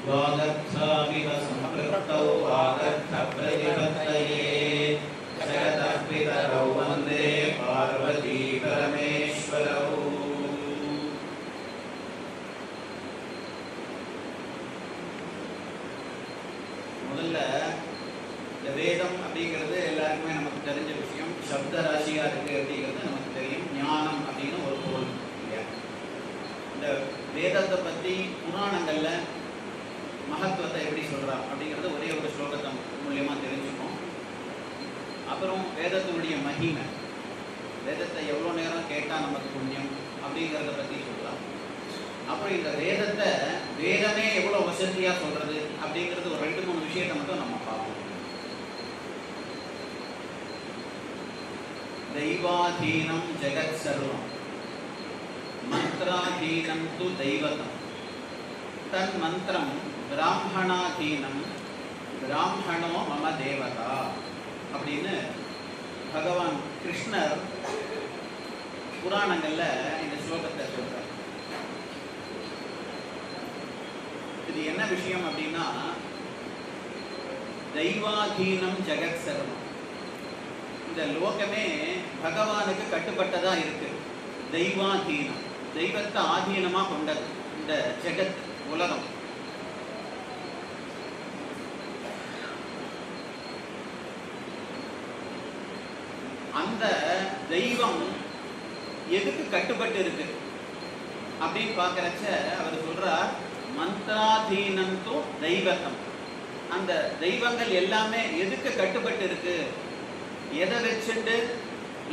द्वादशामिव सम्पृक्तौ वागर्थप्रतिपत्तये जगतः पितरौ वन्दे पार्वती परमेश्वरौ முதல்ல இந்த வேதம் அப்படிங்கிறது எல்லாருக்குமே நமக்கு தெரிஞ்ச விஷயம் சப்த ராசியா இருக்கு அப்படிங்கிறது நமக்கு தெரியும் ஞானம் அப்படின்னு ஒரு பொருள் இல்லையா இந்த வேதத்தை பத்தி புராணங்கள்ல மகத்துவத்தை எப்படி சொல்கிறா அப்படிங்கிறது ஒரே ஒரு ஸ்லோகத்தை மூலியமா தெரிஞ்சுக்கணும் அப்புறம் வேதத்தினுடைய மகிமை. வேதத்தை எவ்வளோ நேரம் கேட்டால் நமக்கு புண்ணியம் அப்படிங்கிறத பற்றி சொல்லலாம். அப்புறம் இந்த வேதத்தை வேதமே எவ்வளோ வசதியாக சொல்றது அப்படிங்கிறது ஒரு ரெண்டு மூணு விஷயத்தை மட்டும் நம்ம பார்ப்போம். தெய்வாதீனம் ஜெகத் சர்வம். மந்திராதீனம் து தெய்வதம். தன் மந்திரம் பிராமணாதீனம். பிராமணோ மம தேவதா. அப்படின்னு பகவான் கிருஷ்ணர் புராணங்கள்ல இந்த ஸ்லோகத்தை சொல்றார். இது என்ன விஷயம் அப்படின்னா தெய்வாதீனம் ஜெகத் சர்வம். இந்த லோகமே பகவானுக்கு கட்டுப்பட்டதா இருக்கு. தெய்வாதீனம். தெய்வத்தை ஆதீனமா கொண்டது இந்த ஜெகத் உலகம் அந்த தெய்வம் எதுக்கு கட்டுப்பட்டு இருக்கு அப்படின்னு பார்க்கறச்ச அவர் சொல்றார் மந்திராதீனந்தோ தெய்வத்தம். அந்த தெய்வங்கள் எல்லாமே எதுக்கு கட்டுப்பட்டு இருக்கு எதை வச்சுட்டு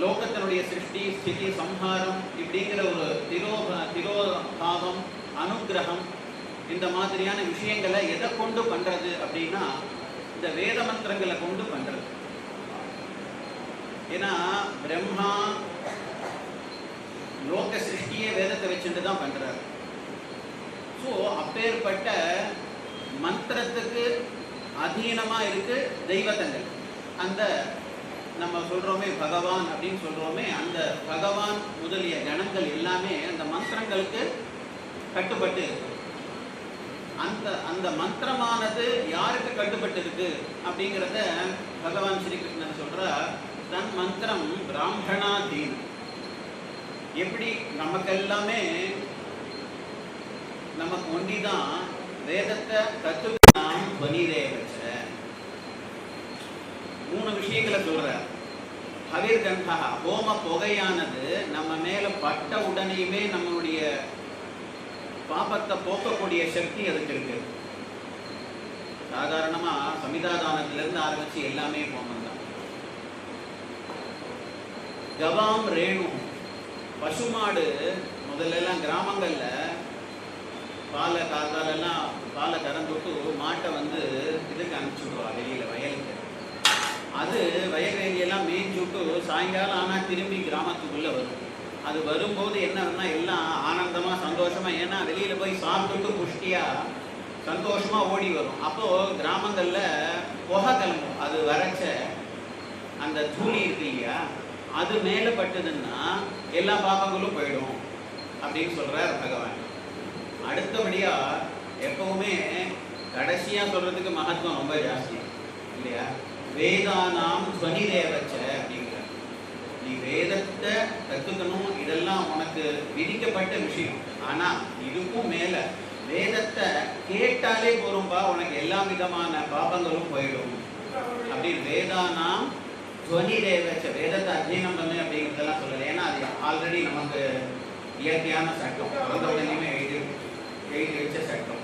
லோகத்தினுடைய சிருஷ்டி ஸ்திதி சம்ஹாரம் இப்படிங்கிற ஒரு திரோ திரோபாவம் அனுக்கிரகம் இந்த மாதிரியான விஷயங்களை எதை கொண்டு பண்றது அப்படின்னா இந்த வேத மந்திரங்களை கொண்டு பண்றது. ஏன்னா பிரம்மா லோக சிருஷ்டியே வேதத்தை வச்சுட்டு தான் பண்றாரு. ஸோ அப்பேற்பட்ட மந்திரத்துக்கு அதீனமாக இருக்கு தெய்வத்தங்கள். அந்த நம்ம சொல்றோமே பகவான் அப்படின்னு சொல்றோமே அந்த பகவான் முதலிய கணங்கள் எல்லாமே அந்த மந்திரங்களுக்கு கட்டுப்பட்டு இருக்கு. அந்த அந்த மந்திரமானது யாருக்கு கட்டுப்பட்டு இருக்கு அப்படிங்கிறத பகவான் ஸ்ரீகிருஷ்ணன் சொல்கிறார் தன் மந்திரம் பிராமணாதீனம் எப்படி நமக்கெல்லாமே நமக்கு ஒண்டிதான் வேதத்தை கத்துக்கலாம் துவனிதே வச்ச. மூணு விஷயங்களை சொல்ற ஹவிர் கண்டா ஹோம புகையானது நம்ம மேல பட்ட உடனேயுமே நம்மளுடைய பாபத்தை போக்கக்கூடிய சக்தி அதுக்கு இருக்கு. சாதாரணமா சமிதாதானத்திலிருந்து ஆரம்பிச்சு எல்லாமே போகணும் தான் கவாம் ரேணு. பசுமாடு முதல்ல எல்லாம் கிராமங்களில் பாலை காத்தாலெல்லாம் பாலை கறந்துட்டு மாட்டை வந்து இதுக்கு அனுப்பிச்சுடுவா வெளியில் வயலுக்கு. அது வயல்வெளியெல்லாம் மேய்ஞ்சு விட்டு சாயங்காலம் ஆனால் திரும்பி கிராமத்துக்குள்ளே வரும். அது வரும்போது என்னன்னா எல்லாம் ஆனந்தமாக சந்தோஷமாக ஏன்னா வெளியில் போய் சாப்பிட்டுட்டு குஷ்டியாக சந்தோஷமாக ஓடி வரும். அப்போது கிராமங்களில் புகை கிளம்பும். அது வரைச்ச அந்த தூணி இருக்கு இல்லையா? அது மேலே பட்டதுன்னா எல்லா பாபங்களும் போயிடும் அப்படின்னு சொல்கிறார் பகவான். அடுத்தபடியாக எப்பவுமே கடைசியாக சொல்றதுக்கு மகத்துவம் ரொம்ப ஜாஸ்தி இல்லையா? வேதானாம் துவனி தேவச்ச அப்படிங்கிற நீ வேதத்தை கத்துக்கணும் இதெல்லாம் உனக்கு விதிக்கப்பட்ட விஷயம். ஆனால் இதுக்கும் மேலே வேதத்தை கேட்டாலே போரும்பா உனக்கு எல்லா விதமான பாபங்களும் போயிடும். அப்படின்னு வேதானாம் துவனியிலே வச்ச வேதத்தை அத்தியனம் பண்ணு அப்படிங்கிறதெல்லாம் சொல்லலை. ஏன்னா அது ஆல்ரெடி நமக்கு இயற்கையான சட்டம். அந்த உடனேயுமே எழுதி எழுதி வச்ச சட்டம்.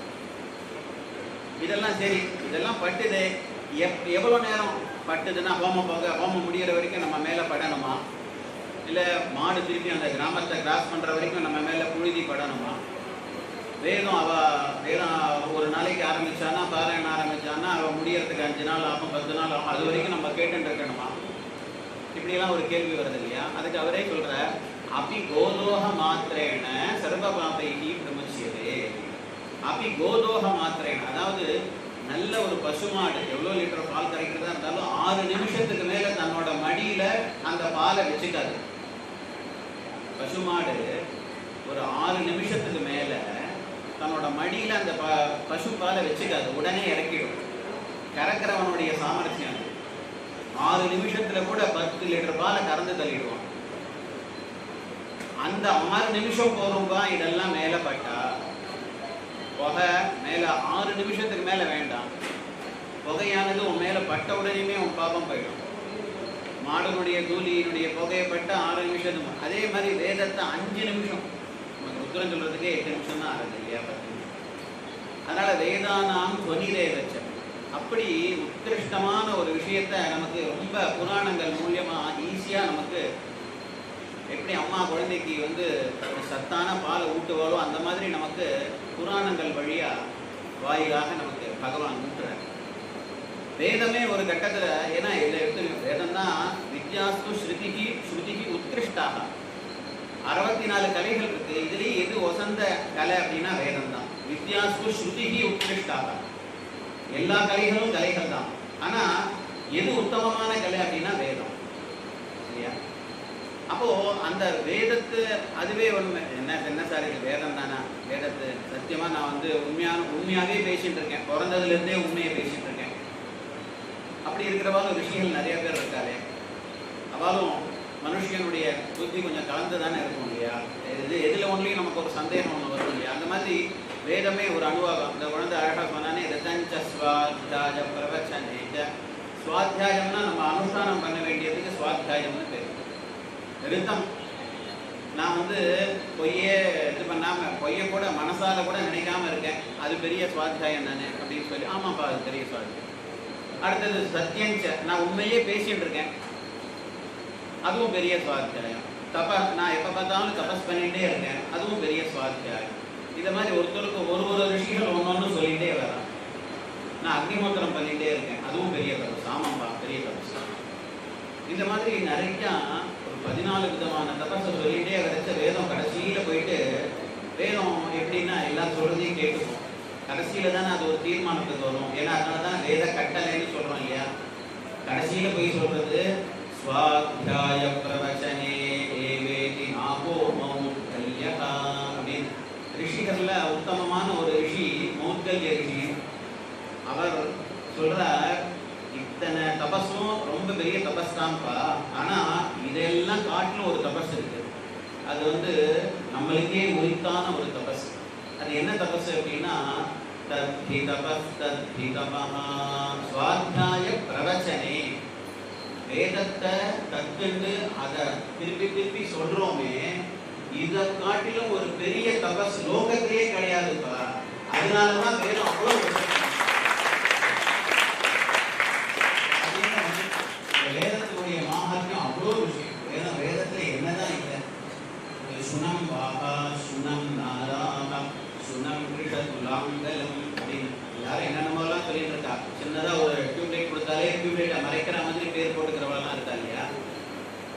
இதெல்லாம் சரி. இதெல்லாம் பட்டுது. எப் எவ்வளோ நேரம் பட்டுதுன்னா ஹோமம் போக ஹோமம் முடிகிற வரைக்கும் நம்ம மேலே படணுமா? இல்லை மாடு திருப்பி அந்த கிராமத்தை கிராஸ் பண்ணுற வரைக்கும் நம்ம மேலே புழுதி படணுமா? வேதம் அவ வேதம் ஒரு நாளைக்கு ஆரம்பிச்சானா பாராயணம் ஆரம்பிச்சானா அவள் முடியறதுக்கு அஞ்சு நாள் ஆகும் பத்து நாள் ஆகும் அது வரைக்கும் நம்ம கேட்டுட்டு இருக்கணுமா? இப்படிலாம் ஒரு கேள்வி வருது இல்லையா? அதுக்கு அவரே சொல்ற அபி கோதோக மாத்திரேன சர்வபாபைகி பாபைகி அபி கோதோக மாத்திரேன அதாவது நல்ல ஒரு பசுமாடு எவ்வளோ லிட்டர் பால் கரைக்கிறதா இருந்தாலும் ஆறு நிமிஷத்துக்கு மேல தன்னோட மடியில அந்த பாலை வச்சுக்காது. பசுமாடு ஒரு ஆறு நிமிஷத்துக்கு மேல தன்னோட மடியில அந்த ப பசு பாலை வச்சுக்காது உடனே இறக்கிடும். கறக்கிறவனுடைய சாமர்த்தியம் அது. ஆறு நிமிஷத்துல கூட பத்து லிட்டர் பாலை கறந்து தள்ளிடுவான் அந்த ஆறு நிமிஷம் போதும்பா இதெல்லாம் மேல பட்டா. புகை மேல ஆறு நிமிஷத்துக்கு மேல வேண்டாம். புகையானது உன் மேல பட்ட உடனேயுமே உன் பாபம் போயிடும். மாடனுடைய தூலியினுடைய புகையை பட்ட ஆறு நிமிஷம். அதே மாதிரி வேதத்தை அஞ்சு நிமிஷம். நமக்கு உத்தரம் சொல்றதுக்கே எட்டு நிமிஷம் தான் ஆகுது இல்லையா பத்து நிமிஷம்? அதனால வேதானாம் துவனிலே வச்ச. அப்படி உத்கிருஷ்டமான விஷயத்த நமக்கு ரொம்ப புராணங்கள் மூலியமா ஈஸியாக நமக்கு எப்படி அம்மா குழந்தைக்கு வந்து ஒரு சத்தான பாலை ஊட்டுவாளோ அந்த மாதிரி நமக்கு புராணங்கள் வழியா வாயிலாக நமக்கு பகவான் ஊட்டுறார். வேதமே ஒரு கட்டத்துல ஏன்னா இதில் எடுத்து வேதம் தான் வித்யாஸ்து ஸ்ருதிகி ஸ்ருதிக்கு உத்கிருஷ்டாக. அறுபத்தி நாலு கலைகள் இருக்கு. இதுலயே எது வசந்த கலை அப்படின்னா வேதம் தான் வித்யாஸ்து ஸ்ருதிகி உத்கிருஷ்டாக. எல்லா கலைகளும் கலைகள் தான் ஆனா எது உத்தமமான கலை அப்படின்னா வேதம். சரியா அப்போ அந்த வேதத்து அதுவே ஒன்று என்ன என்ன சார் இது வேதம் தானா? வேதத்து. சத்தியமா நான் வந்து உண்மையான உண்மையாவே பேசிட்டு இருக்கேன். பிறந்ததுல இருந்தே உண்மையை பேசிட்டு இருக்கேன். அப்படி இருக்கிறவாலும் ரிஷிகள் நிறைய பேர் இருக்காளே. அவளும் மனுஷனுடைய புத்தி கொஞ்சம் கலந்து தானே இருக்கும் இல்லையா? இது எதுல ஒன்றுலையும் நமக்கு ஒரு சந்தேகம் ஒன்று வரும் இல்லையா? அந்த மாதிரி வேதமே ஒரு அனுபவம் அந்த குழந்தை அழகாக சொன்னானே ரிதஞ்ச ஸ்வாத்தியாய பிரவச்சனேஜ சுவாத்தியாயம்னா நம்ம அனுஷ்டானம் பண்ண வேண்டியதுக்கு சுவாத்தியாயம்னு பேர். ரித்தம் நான் வந்து பொய்யே இது பண்ணாம பொய்யை கூட மனசால கூட நினைக்காம இருக்கேன். அது பெரிய சுவாத்தியாயம் தானே அப்படின்னு சொல்லி ஆமாப்பா அது பெரிய சுவாத்தியம் அடுத்தது சத்தியஞ்ச. நான் உண்மையே பேசிட்டு இருக்கேன். அதுவும் பெரிய சுவாத்தியாயம். தப நான் எப்போ பார்த்தாலும் தபஸ் பண்ணிகிட்டே இருக்கேன். அதுவும் பெரிய சுவாத்தியாயம். இதை மாதிரி ஒருத்தருக்கு ஒரு ஒரு விஷயங்கள் ஒன்று சொல்லிகிட்டே வரான் நான் அக்னிஹோத்திரம் பண்ணிகிட்டே இருக்கேன். அதுவும் பெரிய தபஸ் ஆமாம்பா பெரிய தபஸ் இந்த மாதிரி நிறைய ஒரு பதினாலு விதமான தபஸை சொல்லிகிட்டே வரைச்ச வேதம் கடைசியில் போயிட்டு வேதம் எப்படின்னா எல்லாம் சொல்கிறதையும் கேட்டுக்கும். கடைசியில் தானே அது ஒரு தீர்மானத்துக்கு வரும். ஏன்னா அதனால தான் வேத கட்டளைன்னு சொல்கிறோம் இல்லையா? கடைசியில போய் சொல்றது ஸ்வாத்தியாய பிரவச்சனே ஏவேதி நாகோ அப்படின்னு ரிஷிகரில் உத்தமமான ஒரு ரிஷி மௌத்கல்ய ரிஷி. அவர் சொல்றார் இத்தனை தபஸும் ரொம்ப பெரிய தபஸ் தான்ப்பா ஆனா இதெல்லாம் காட்டிலும் ஒரு தபஸ் இருக்கு. அது வந்து நம்மளுக்கே உரித்தான ஒரு தபஸ். அது என்ன தபஸ் அப்படின்னா தத்தி தபஸ் தத்தி தபஹா சுவாத்தியாய பிரவச்சனே. வேதத்தை கத்துண்டு அதை திருப்பி திருப்பி சொல்றோமே இதை காட்டிலும் ஒரு பெரிய தபஸ் லோகத்திலே கிடையாதுப்பா. அதனாலதான் வேதம் அவ்வளவு உசத்தி. அப்படின்னு இந்த வேதத்துடைய மாஹாத்மியம் அவ்வளோ விஷயம் வேதம் வேதத்துல என்னதான் இல்லை சுனம் வாகா சுனம் நாராகா சுனம் கிருஷதுலாங்கலம் அப்படின்னு. எல்லாரும் என்னென்னமோலாம் சொல்லிட்டு இருக்கா? சின்னதா ஒரு டியூப்லைட் கொடுத்தாலே டியூப்லைட்டை மறைக்கிற மாதிரி பேர் போட்டுக்கிறவங்களாம் இருக்கா இல்லையா?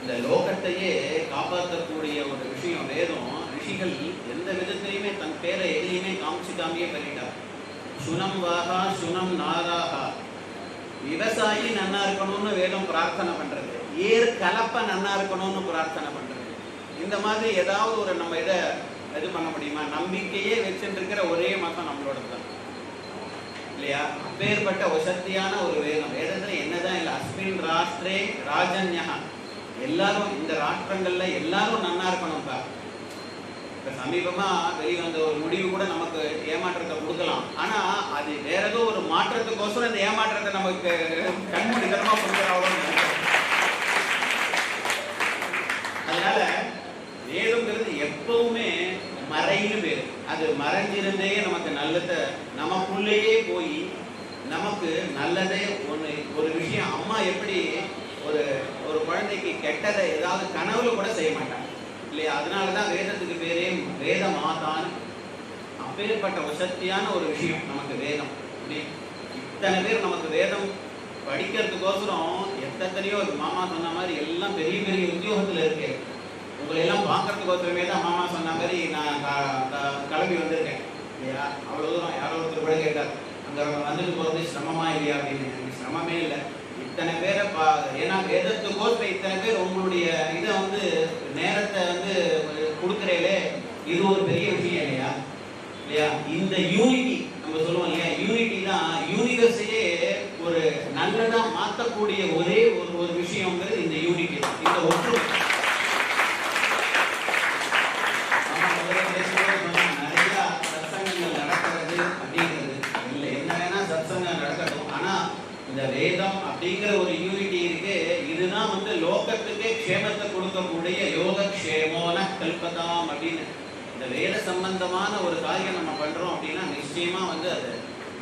இந்த லோகத்தையே காப்பாற்றக்கூடிய ஒரு விஷயம் வேதம் ரிஷிகள் எந்த விதத்திலையுமே தன் பேரை எதையுமே காமிச்சுக்காமையே பண்ணிட்டார் சுனம் வாகா சுனம் நாராகா. விவசாயி நன்னா இருக்கணும்னு வேதம் பிரார்த்தனை பண்றது. ஏர் கலப்பை நன்னா இருக்கணும்னு பிரார்த்தனை பண்றது. இந்த மாதிரி ஏதாவது ஒரு நம்ம இதை இது பண்ண முடியுமா? நம்பிக்கையே வச்சுருக்கிற இருக்கிற ஒரே மதம் நம்மளோட தான். இல்லையா? அப்பேற்பட்ட வசத்தியான ஒரு வேதம். வேதத்தில் என்னதான் இல்லை. அஸ்மின் ராஷ்டிரே ராஜன்யா எல்லாரும் இந்த ராஷ்டிரங்கள்ல எல்லாரும் நன்னா இருக்கணும்ப்பா இப்ப சமீபமா வெளிவந்த ஒரு முடிவு கூட நமக்கு ஏமாற்றத்தை கொடுக்கலாம். ஆனா அது வேற ஏதோ ஒரு மாற்றத்துக்கோசரம் இந்த ஏமாற்றத்தை நமக்கு கண்மூடித்தனமா கொடுக்குறாங்களோ அதனால வேதம்ங்கிறது எப்பவுமே மறைன்னு பேரு அது மறைஞ்சிருந்தே நமக்கு நல்லதை நமக்குள்ளேயே போய் நமக்கு நல்லதே ஒன்று ஒரு விஷயம் அம்மா எப்படி ஒரு ஒரு குழந்தைக்கு கெட்டதை ஏதாவது கனவுல கூட செய்ய மாட்டாங்க. இல்லையா? அதனால தான் வேதத்துக்கு பேரே வேத மாதான்னு அப்பேற்பட்ட வசத்தியான ஒரு விஷயம் நமக்கு வேதம். இத்தனை பேர் நமக்கு வேதம் படிக்கிறதுக்கோசரம் எத்தனையோ மாமா சொன்ன மாதிரி எல்லாம் பெரிய பெரிய உத்தியோகத்தில் இருக்கு. உங்களை எல்லாம் பார்க்கறதுக்கோசரமே தான் மாமா சொன்ன மாதிரி நான் கிளம்பி வந்திருக்கேன். இல்லையா? அவ்வளோ தூரம் யாரோ ஒருத்தர் கூட கேட்டார். அங்கே வந்துட்டு போகிறது சிரமமா இல்லையா அப்படின்னு. எனக்கு சிரமமே இல்லை. இத்தனை பேரை பா ஏன்னா வேதத்துக்கோசரம் இத்தனை பேர் உங்களுடைய இதை வந்து நேரத்தை வந்து கொடுக்குறையிலே இது ஒரு பெரிய விஷயம் இல்லையா? இல்லையா? இந்த யூனிட்டி நம்ம சொல்லுவோம் இல்லையா? யூனிட்டி தான் யூனிவர்ஸையே ஒரு நல்லதாக மாற்றக்கூடிய ஒரே ஒரு ஒரு விஷயங்கிறது இந்த யூனிட்டி தான். இந்த ஒற்றுமை ஆமா, முதல்ல பேசும்போது சொன்னேன், நிறைய சத்சங்கங்கள் நடக்கிறது அப்படிங்கிறது இல்லை என்ன வேணா சத்சங்கம் நடக்கட்டும் ஆனா இந்த வேதம் அப்படிங்கிற ஒரு யூனிட்டி இருக்கு இதுதான் வந்து லோகத்துக்கே க்ஷேமத்தை கொடுக்கக்கூடிய யோக க்ஷேமோன கல்பதாம் அப்படின்னு இந்த வேத சம்பந்தமான ஒரு காரியம் நம்ம பண்றோம் அப்படின்னா நிச்சயமா வந்து அது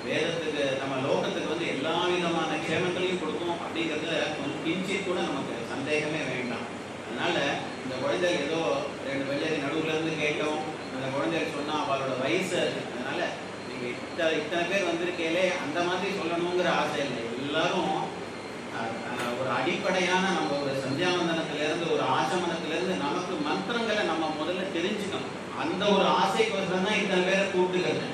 வேதத்துக்கு நம்ம லோகத்துக்கு வந்து எல்லா விதமான க்ஷேமங்களையும் கொடுக்கும் அப்படிங்கிறத கொஞ்சம் கிஞ்சித் கூட நமக்கு சந்தேகமே வேண்டாம். அதனால இந்த குழந்தை ஏதோ ரெண்டு வெள்ளரி நடுவுல இருந்து கேட்டோம். அந்த குழந்தைகள் சொன்னா அவளோட வயசு அது. அதனால நீங்க இத்தனை இத்தனை பேர் வந்திருக்கேலே அந்த மாதிரி சொல்லணுங்கிற ஆசை இல்லை. எல்லாரும் ஒரு அடிப்படையான நம்ம ஒரு சந்தியாவந்தனத்துல இருந்து ஒரு ஆச்சமனத்துல இருந்து நமக்கு மந்திரங்களை நம்ம முதல்ல தெரிஞ்சுக்கணும். அந்த ஒரு ஆசைக்கோசரம் தான் இத்தனை பேரை கூப்பிட்டுக்கிறது.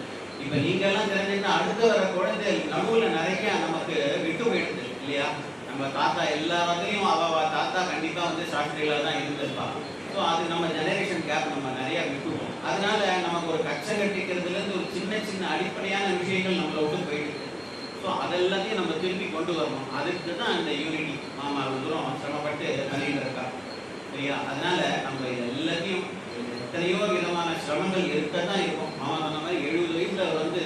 இப்ப நீங்க எல்லாம் தெரிஞ்சுன்னா அடுத்து வர குழந்தை நடுவுல நிறைய நமக்கு விட்டு போயிடுது இல்லையா? நம்ம தாத்தா எல்லாத்தையும் அவ தாத்தா கண்டிப்பா வந்து சாஃப்ட்வேர்ல தான் இருந்திருப்பாங்க ஸோ அது நம்ம ஜெனரேஷன் கேப் நம்ம நிறைய விட்டுவோம் அதனால நமக்கு ஒரு கச்சை கட்டிக்கிறதுல இருந்து ஒரு சின்ன சின்ன அடிப்படையான விஷயங்கள் நம்மளை விட்டு போயிட்டு ஸோ அதெல்லாத்தையும் நம்ம திருப்பி கொண்டு வரணும். அதுக்கு தான் அந்த யூனிட்டி மாமா தூரம் சிரமப்பட்டு பண்ணிட்டு இருக்கா சரியா அதனால நம்ம எல்லாத்தையும் எத்தனையோ விதமான சிரமங்கள் இருக்க தான் இருக்கும். அவன் சொன்ன மாதிரி எழுபது வயசுல வந்து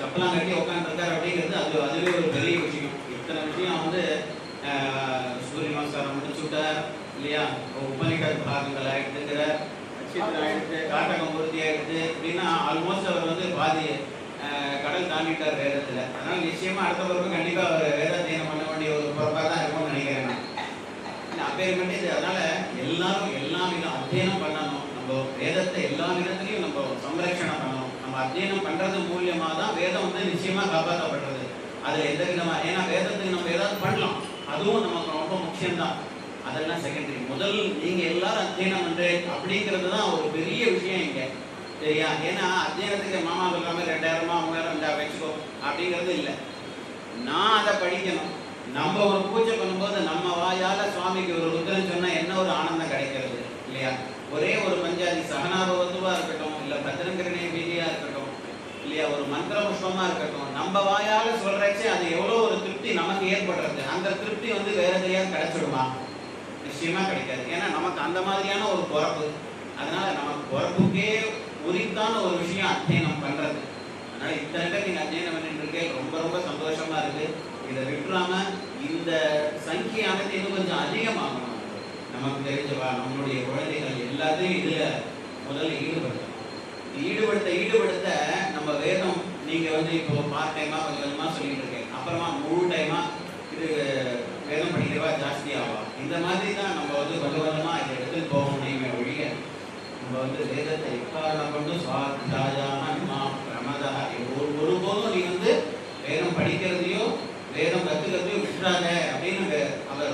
சப்பலாம் கட்டி உட்காந்துருக்காரு அப்படிங்கிறது அது அதுவே ஒரு பெரிய விஷயம். இத்தனை விஷயம் வந்து சூரிய நமஸ்காரம் முடிச்சு இல்லையா? உபனிஷத் பாகங்கள் ஆகிட்டுங்கிற நட்சத்திரம் ஆயிடுத்து காட்டகம் பூர்த்தி ஆயிடுத்து அப்படின்னா ஆல்மோஸ்ட் அவர் வந்து பாதி கடல் தாண்டிட்டார் வேதத்தில். அதனால நிச்சயமா அடுத்த பிறகு கண்டிப்பா அவர் வேதாத்தியனம் பண்ண வேண்டிய ஒரு பொறுப்பாக தான் இருக்கும்னு நினைக்கிறேன் நான். இல்ல, அப்பேற்பட்ட இது அதனால எல்லாரும் எல்லா விதம் அத்தியனம் பண்ணணும். நம்ம வேதத்தை எல்லா விதத்துலையும் நம்ம சம்ரட்சணம் பண்ணணும். நம்ம அத்தியனம் பண்றது மூலியமா தான் வேதம் வந்து நிச்சயமா காப்பாற்றப்படுறது. அதுல எந்த விதமா ஏன்னா வேதத்துக்கு நம்ம ஏதாவது பண்ணலாம். அதுவும் நமக்கு ரொம்ப முக்கியம்தான். அதெல்லாம் செகண்டரி முதல் நீங்க எல்லாரும் அத்தியனம் வந்து அப்படிங்கிறது தான் ஒரு பெரிய விஷயம் இங்க. சரியா? ஏன்னா அத்தியனத்துக்கு மாமா இல்லாமல் ரெண்டாயிரமா மூவாயிரம் இந்த வச்சுக்கோ. அப்படிங்கிறது இல்லை. நான் அதை படிக்கணும். நம்ம ஒரு பூஜை பண்ணும்போது நம்ம வாயால சுவாமிக்கு ஒரு ருத்ரன் சொன்னா என்ன ஒரு ஆனந்தம் கிடைக்கிறது? இல்லையா? ஒரே ஒரு பஞ்சாதி சகனாபவத்துவா இருக்கட்டும் இல்ல பத்திரங்கிரணை வீதியா இருக்கட்டும் இல்லையா ஒரு மந்திர புஷ்பமா இருக்கட்டும் நம்ம வாயால சொல்றச்சே அது எவ்வளவு ஒரு திருப்தி நமக்கு ஏற்படுறது. அந்த திருப்தி வந்து வேற எதையாவது கிடைச்சிடுமா? நிச்சயமா கிடைக்காது. ஏன்னா நமக்கு அந்த மாதிரியான ஒரு பொறப்பு. அதனால நமக்கு பொறப்புக்கே உரித்தான ஒரு விஷயம் அத்தியனம் பண்றது. அதனால இத்தனை நீங்க அத்தியனம் பண்ணிட்டு ரொம்ப ரொம்ப சந்தோஷமா இருக்கு. இதை விட்டுறாம இந்த சங்கியானது இன்னும் கொஞ்சம் அதிகமாகணும். நமக்கு தெரிஞ்சவா? நம்மளுடைய குழந்தைகள் எல்லாத்தையும் இதில் முதல்ல ஈடுபடுத்தணும். ஈடுபடுத்த ஈடுபடுத்த நம்ம வேதம் நீங்கள் வந்து இப்போ பார்ட் டைமாக கொஞ்சம் கொஞ்சமாக சொல்லிட்டு இருக்கேன். அப்புறமா முழு டைமாக இது வேதம் படிக்கிறவா ஜாஸ்தி இந்த மாதிரி தான் நம்ம வந்து கொஞ்சம் கொஞ்சமாக இதை எடுத்து போகணுமே ஒழிய நம்ம வந்து வேதத்தை எக்காரணம் கொண்டு சுவாத்தியாயமா பிரமதா. ஒரு ஒருபோதும் நீ வந்து வேதம் படிக்கிறதையோ வேதம் கற்றுக்கிறதையும் விட்டுறாங்க அப்படின்னு அவர்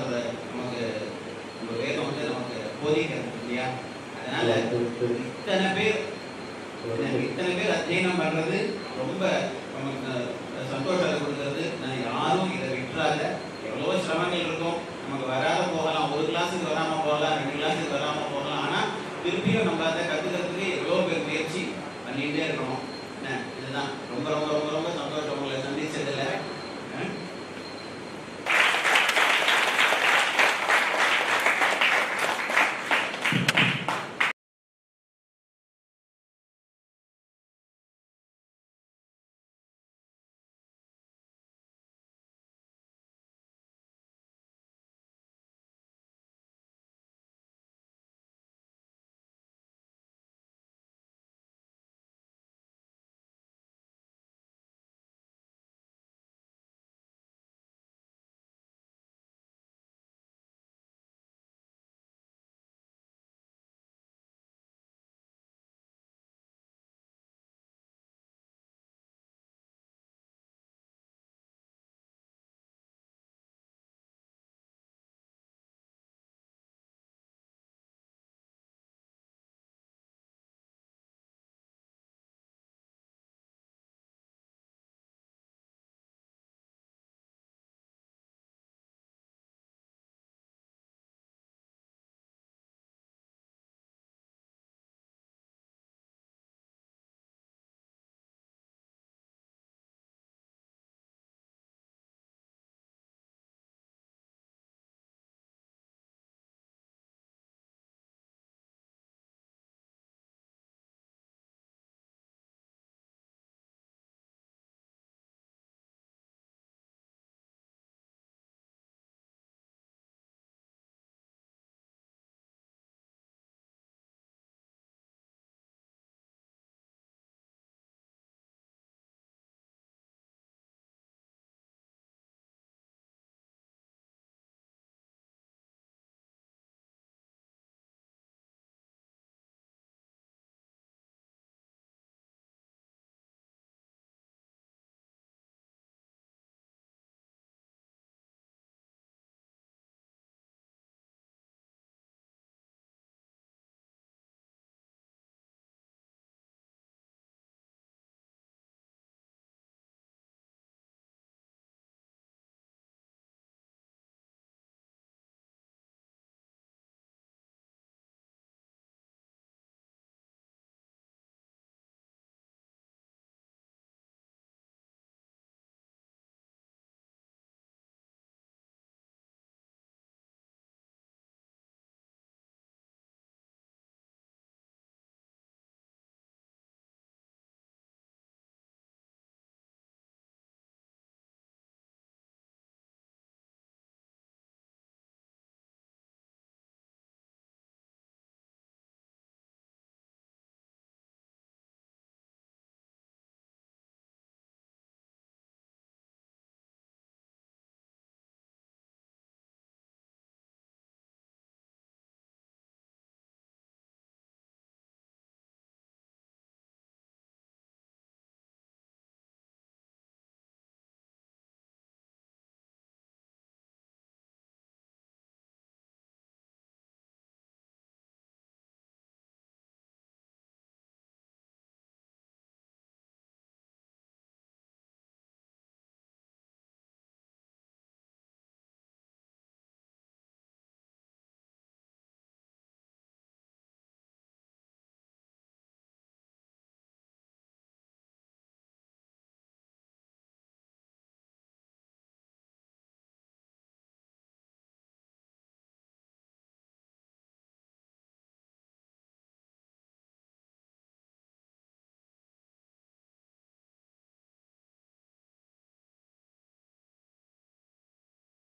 நமக்கு நம்ம வேதம் வந்து போதிக்கிறது இல்லையா அதனால இத்தனை பேர் இத்தனை பேர் அத்தியனம் பண்றது ரொம்ப நமக்கு சந்தோஷத்தை கொடுக்கறது. நான் யாரும் இதை விட்டுறாங்க எவ்வளவோ சிரமங்கள் இருக்கும். நமக்கு வராத போகலாம். ஒரு கிளாஸுக்கு வராம போகலாம். ரெண்டு கிளாஸுக்கு வராம போகலாம். ஆனா திருப்பியும் நம்ம அதை கத்துக்கிறதுக்கு எவ்வளோ பேர் முயற்சி பண்ணிட்டே இருக்கணும். என்ன? இதுதான். ரொம்ப ரொம்ப ரொம்ப ரொம்ப